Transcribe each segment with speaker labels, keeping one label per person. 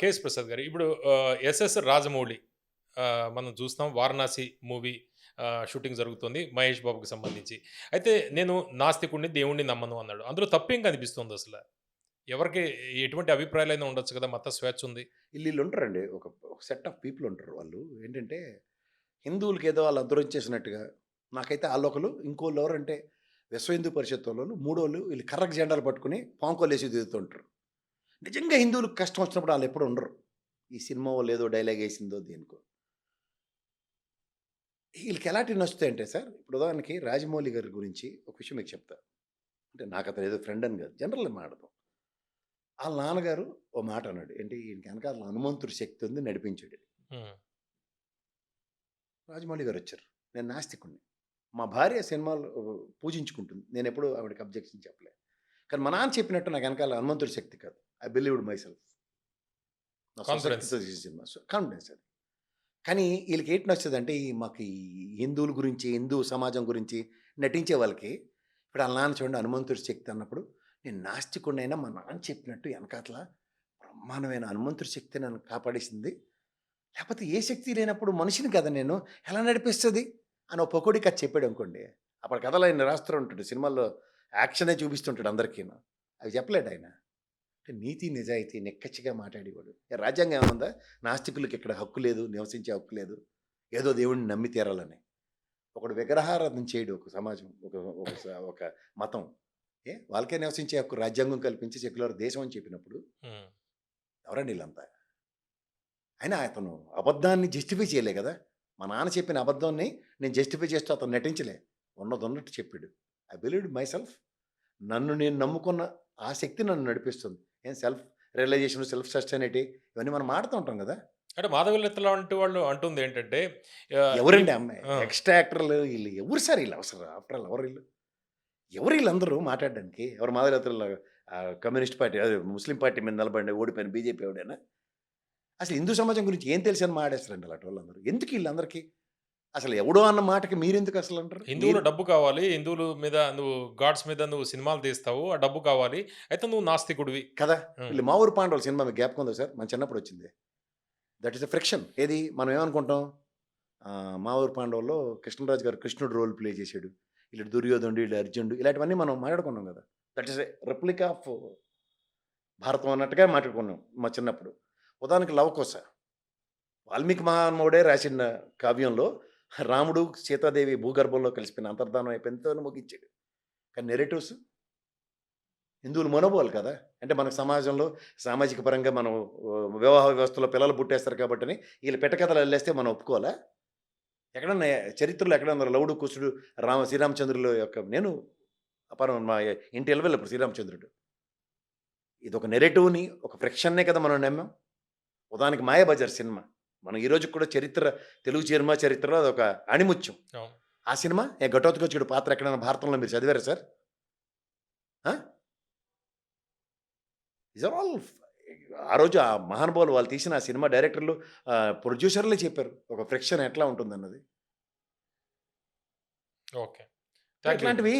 Speaker 1: KS Prasad గారు. ఇప్పుడు SS Rajamouli మనం చూస్తాం వారణాసి మూవీ షూటింగ్ జరుగుతుంది మహేష్ బాబుకి సంబంధించి. అయితే నేను నాస్తికుడిని దేవుణ్ణి నమ్మను అన్నాడు. అందులో తప్పేం కనిపిస్తుంది అసలు? ఎవరికి ఎటువంటి అభిప్రాయాలైనా ఉండొచ్చు కదా మత స్వేచ్ఛ ఉంది.
Speaker 2: వీళ్ళు ఉంటారండి. ఒక సెట్ ఆఫ్ పీపుల్ ఉంటారు వాళ్ళు. ఏంటంటే హిందువులకి ఏదో వాళ్ళు అద్దరం చేసినట్టుగా నాకైతే వాళ్ళొకరు ఇంకోళ్ళు ఎవరంటే విశ్వ హిందూ పరిషత్ వాళ్ళు మూడోళ్ళు వీళ్ళు కర్రకు జెండాలు పట్టుకుని పాంకోలేసి దిగుతుంటారు నిజంగా హిందువులకు కష్టం వచ్చినప్పుడు వాళ్ళు ఎప్పుడు ఉండరు. ఈ సినిమా వాళ్ళు ఏదో డైలాగ్ వేసిందో దేనికో. వీళ్ళకి ఎలాంటి నచ్చుతాయంటే సార్ ఇప్పుడు ఉదాహరణకి రాజమౌళి గారి గురించి ఒక విషయం మీకు చెప్తా. అంటే నాకు అతను ఏదో ఫ్రెండ్ అని కాదు జనరల్ మాట్లాడదాం వాళ్ళ నాన్నగారు ఓ మాట అన్నాడు ఏంటి ఈయనకి వెనకాల హనుమంతుడి శక్తి ఉంది నడిపించాడు రాజమౌళి గారు వచ్చారు నేను నాస్తికుణ్ణి. మా భార్య సినిమాలు పూజించుకుంటుంది. నేను ఎప్పుడు ఆవిడకి అబ్జెక్షన్ చెప్పలే. కానీ మా నాన్న చెప్పినట్టు నాకు వెనకాల హనుమంతుడి శక్తి కాదు. I believed my self confidence అది. కానీ వీళ్ళకి ఏంటి నచ్చుతుంది అంటే ఈ మాకు ఈ హిందువుల గురించి హిందూ సమాజం గురించి నటించే వాళ్ళకి ఇప్పుడు వాళ్ళ నాన్న చూడండి హనుమంతుడి శక్తి అన్నప్పుడు నేను నాస్తికుడినైనా మా నాన్న చెప్పినట్టు వెనకాతల బ్రహ్మాండమైన హనుమంతుడి శక్తి నన్ను కాపాడేసింది. లేకపోతే ఏ శక్తి లేనప్పుడు మనిషిని కదా నేను ఎలా నడిపిస్తుంది? అని ఒక పొకోడి కథ చెప్పాడు అనుకోండి. అప్పుడు కథలు ఆయన రాస్తూ ఉంటాడు సినిమాల్లో యాక్షనే చూపిస్తుంటాడు అందరికీ అవి చెప్పలేడు ఆయన. అంటే నీతి నిజాయితీ నెక్కచ్చిగా మాట్లాడేవాడు. రాజ్యాంగం ఏముందా నాస్తికులకి ఇక్కడ హక్కు లేదు నివసించే హక్కు లేదు ఏదో దేవుడిని నమ్మి తీరాలని. ఒకడు విగ్రహారాధన చేయడు ఒక సమాజం ఒక ఒక ఒక మతం. ఏ? వాళ్ళకే నివసించే హక్కు రాజ్యాంగం కల్పించి సెక్యులర్ దేశం అని చెప్పినప్పుడు ఎవరండి వీళ్ళంతా అయినా అతను అబద్ధాన్ని జస్టిఫై చేయలే కదా. మా నాన్న చెప్పిన అబద్ధాన్ని నేను జస్టిఫై చేస్తూ అతను నటించలే. ఉన్నది ఉన్నట్టు చెప్పాడు. I believed my self. నన్ను నేను నమ్ముకున్న ఆ శక్తి నన్ను నడిపిస్తుంది. ఏం సెల్ఫ్ రియలైజేషన్ సెల్ఫ్ సస్టైనిటీ ఇవన్నీ మనం మాడుతూ ఉంటాం కదా.
Speaker 1: అంటే మాధవలెత్తల వంటి వాళ్ళు అంటుంది ఏంటంటే
Speaker 2: ఎవరండి అమ్మాయి. ఎక్స్ట్రా యాక్టర్లు వీళ్ళు ఎవరు సార్ వీళ్ళు? అవసరం ఆఫ్టర్ ఆల్ ఎవరు వీళ్ళు? ఎవరు వీళ్ళందరూ మాట్లాడడానికి? ఎవరు మాదిరితలు కమ్యూనిస్ట్ పార్టీ అదే ముస్లిం పార్టీ మీద నిలబడి ఓడిపోయిన బీజేపీ ఎవడైనా? అసలు హిందూ సమాజం గురించి ఏం తెలిసి అని మాడేస్తారండి అలాంటి వాళ్ళందరూ? ఎందుకు వీళ్ళందరికీ? అసలు ఎవడో అన్న మాటకి మీరెందుకు అసలు అంటారు?
Speaker 1: హిందువుల డబ్బు కావాలి హిందువుల మీద నువ్వు గాడ్స్ మీద నువ్వు సినిమాలు తీస్తావు ఆ డబ్బు కావాలి. అయితే నువ్వు నాస్తికుడివి.
Speaker 2: కదా? వీళ్ళు మా ఊరు పాండవులు సినిమా మీకు జ్ఞాపకం ఉందా సార్? మన చిన్నప్పుడు వచ్చింది. దట్ ఈస్ అ ఫ్రిక్షన్ ఏది? మనం ఏమనుకుంటాం? మా ఊరు పాండవుల్లో కృష్ణరాజు గారు కృష్ణుడు రోల్ ప్లే చేశాడు. వీళ్ళు దుర్యోధనుడు వీళ్ళు అర్జునుడు ఇలాంటివన్నీ మనం మాట్లాడుకున్నాం కదా. That is replica of Bharatam అన్నట్టుగా మాట్లాడుకున్నాం మా చిన్నప్పుడు. ఉదాహరణకి లవకోస వాల్మీకి మహానుభావుడే రాసిన కావ్యంలో రాముడు సీతాదేవి భూగర్భంలో కలిసిపోయిన అంతర్ధానం అయిపోయిందో ముగించాడు. కానీ నెరేటివ్స్ హిందువులు మనోబోలు కదా? అంటే మన సమాజంలో సామాజిక పరంగా మనం వివాహ వ్యవస్థలో పిల్లలు పుట్టేస్తారు కాబట్టి వీళ్ళు పెట్టకథలు వెళ్ళేస్తే మనం ఒప్పుకోవాలా? ఎక్కడన్నా చరిత్రలో ఎక్కడన్నా లవుడు కుసుడు రామ శ్రీరామచంద్రుల యొక్క నేను అపరం మా ఇంటి ఎలవెల్ ఇప్పుడు శ్రీరామచంద్రుడు. ఇది ఒక నెరేటివ్ని ఒక ఫ్రిక్షన్నే కదా మనం నమ్మాం. ఉదానికి మాయాబజార్ సినిమా. మనం ఈరోజు కూడా చరిత్ర తెలుగు సినిమా చరిత్రలో అది ఒక అణిముత్యం. ఆ సినిమా? ఏ ఘటోత్కచుడు పాత్ర ఎక్కడైనా భారతంలో మీరు చదివారా సార్? ఇస్ ఆర్ ఆల్ ఆ రోజు ఆ మహానుభావులు వాళ్ళు తీసిన ఆ సినిమా డైరెక్టర్లు ప్రొడ్యూసర్లే చెప్పారు ఒక ఫ్రిక్షన్ ఎట్లా ఉంటుందన్నది.
Speaker 1: ఓకే. Thank you.
Speaker 2: ఇట్లాంటివి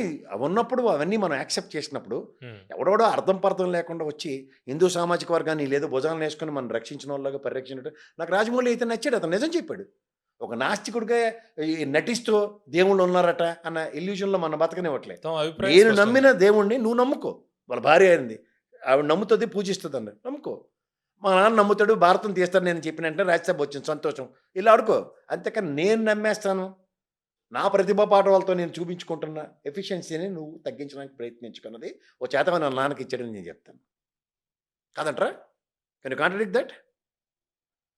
Speaker 2: ఉన్నప్పుడు అవన్నీ మనం యాక్సెప్ట్ చేసినప్పుడు
Speaker 1: ఉమ్,
Speaker 2: ఎవడెవడో అర్థం పర్థం లేకుండా వచ్చి హిందూ సామాజిక వర్గాన్ని లేదో భుజాలను వేసుకొని మనం రక్షించిన వాళ్ళగా పరిరక్షించడం నాకు రాజమౌళి అయితే నచ్చాడు అతను నిజం చెప్పాడు. ఒక నాస్తికుడిగా ఈ నటిస్తూ దేవుళ్ళు ఉన్నారట అన్న ఇల్యూజన్లో మన బతకనివ్వట్లేదు. నేను. నమ్మిన దేవుణ్ణి నువ్వు నమ్ముకో. వాళ్ళ భార్య అయింది. ఆవిడ నమ్ముతుంది పూజిస్తుంది అన్న నమ్ముకో. మా నాన్న నమ్ముతాడు భారతం తీస్తాడు నేను చెప్పిన వెంటనే రాజ్యసభ వచ్చింది సంతోషం. ఇలా ఆడుకో అంతేకాని నేను నమ్మేస్తాను. నా ప్రతిభ పాఠవాలతో నేను చూపించుకుంటున్న ఎఫిషియన్సీని నువ్వు తగ్గించడానికి ప్రయత్నించుకున్నది ఓ చేతమైన నాన్నకి ఇచ్చాడని నేను చెప్తాను. కాదంట్రా? కెన్ యూ కాంట్రడిక్ట్ దట్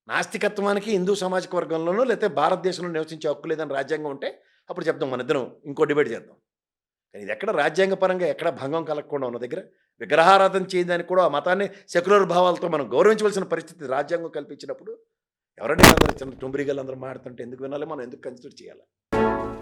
Speaker 2: నాస్తికత్వానికి హిందూ సామాజిక వర్గంలోనూ లేకపోతే భారతదేశంలో నివసించే హక్కు లేదని రాజ్యాంగం ఉంటే అప్పుడు చెప్దాం మన ఇద్దరం ఇంకో డిబేట్ చేద్దాం. కానీ ఇది ఎక్కడ రాజ్యాంగపరంగా ఎక్కడ భంగం కలగకుండా ఉన్న దగ్గర విగ్రహారాధన చేయడానికి కూడా ఆ మతాన్ని సెక్యులర్ భావాలతో మనం గౌరవించవలసిన పరిస్థితి రాజ్యాంగం కల్పించినప్పుడు ఎవరైనా అందరూ చిన్న టుంబరిగలు అందరూ మాడుతుంటే ఎందుకు వినాలి? మనం ఎందుకు కన్సిడర్ చేయాలి? you